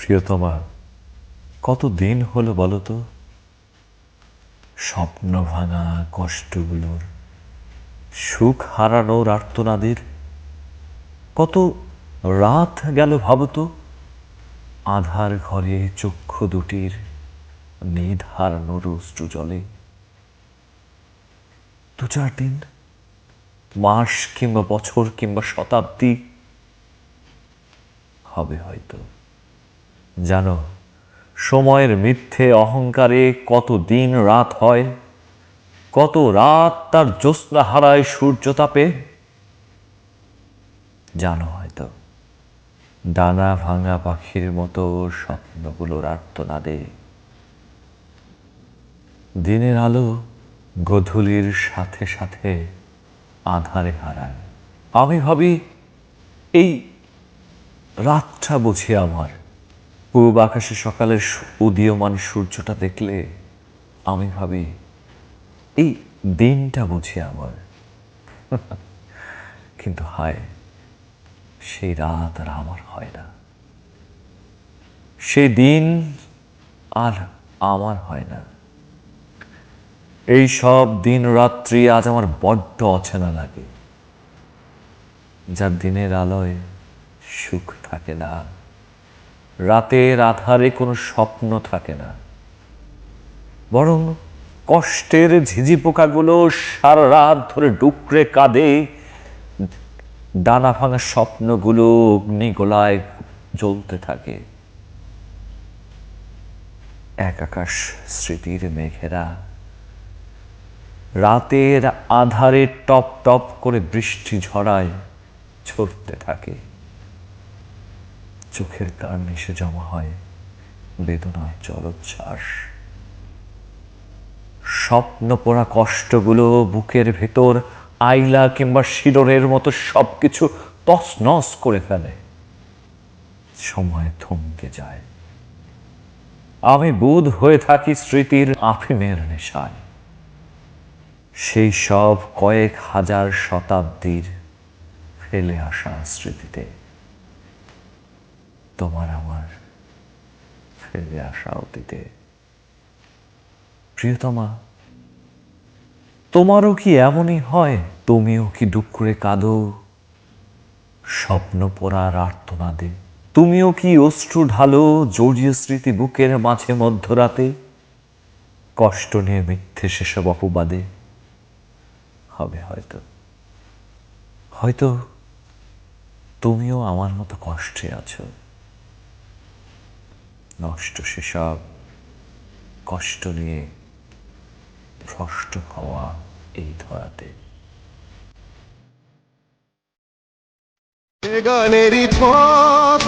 প্রিয়তমা কত দিন হলো বলতো স্বপ্ন ভাঙা কষ্টগুলোর সুখ হারানোর আর্তনাদের, কত রাত গেল ভাবতো আধার ঘরে চক্ষু দুটির নিধ হারানোর অশ্রু জলে। দু চার দিন, মাস কিংবা বছর কিংবা শতাব্দী, হবে হয়তো। জানো, সময়ের মিথ্যে অহংকারে কত দিন রাত হয়? কত রাত তার জ্যোৎস্না হারায় সূর্যতাপে জানো হয়তো, ডানা ভাঙা পাখির মতো স্বপ্নগুলোর আর্তনাদে দিনের আলো গধূলির সাথে সাথে আধারে হারায়। আমি ভাবি, এই রাতটা বুঝি আমার। পূব আকাশে সকালের সু- উদীয়মান সূর্যটা দেখলে আমি ভাবি, এই দিনটা বুঝি আমার। কিন্তু হায়, সেই রাত আর আমার হয় না। সেই দিন আর আমার হয় না। এই সব দিন রাত্রি আজ আমার বড্ড অচেনা লাগে। যার দিনের আলোয় সুখ থাকে না। রাতের আধারে কোনো স্বপ্ন থাকে না। বরং কষ্টের ঝিঝি পোকাগুলো সারা রাত ধরে ডুকরে কাঁদে। ডানা ভাঙা স্বপ্নগুলো অগ্নিগোলায় জ্বলতে থাকে। এক আকাশ স্মৃতির মেঘেরা। রাতের আধারে টপ টপ করে বৃষ্টি ঝরায় ঝরতে থাকে। চোখের কার্নিশে জমা হয়, বেদনায় জলোচ্ছ্বাস। স্বপ্ন পোড়া কষ্টগুলো বুকের ভেতর, আইলা কিংবা শিরোরের মতো সবকিছু তছনছ করে ফেলে। সময় থমকে যায়। আমি বুধ হয়ে থাকি স্মৃতির আফিমের নেশায়। সেই সব কয়েক হাজার শতাব্দীর ফেলে আসা স্মৃতিতে। তোমার আমার ফেলে আসা অতীতে। প্রিয়তমা, তোমারও কি এমনই হয়? তুমিও কি ডুকরে কাঁদো? স্বপ্ন পড়ার আর্তনাদে। তুমিও কি অশ্রু ঢালো জড়িয়ে স্মৃতি বুকের মাঝে মধ্যরাতে? কষ্ট নিয়ে মিথ্যে সেসব অপবাদে। হবে হয়তো। হয়তো তুমিও আমার মতো কষ্টে আছো। নষ্ট সেসব কষ্ট নিয়ে ভ্রষ্ট হওয়া এই ধরাতে। গানেরই পথ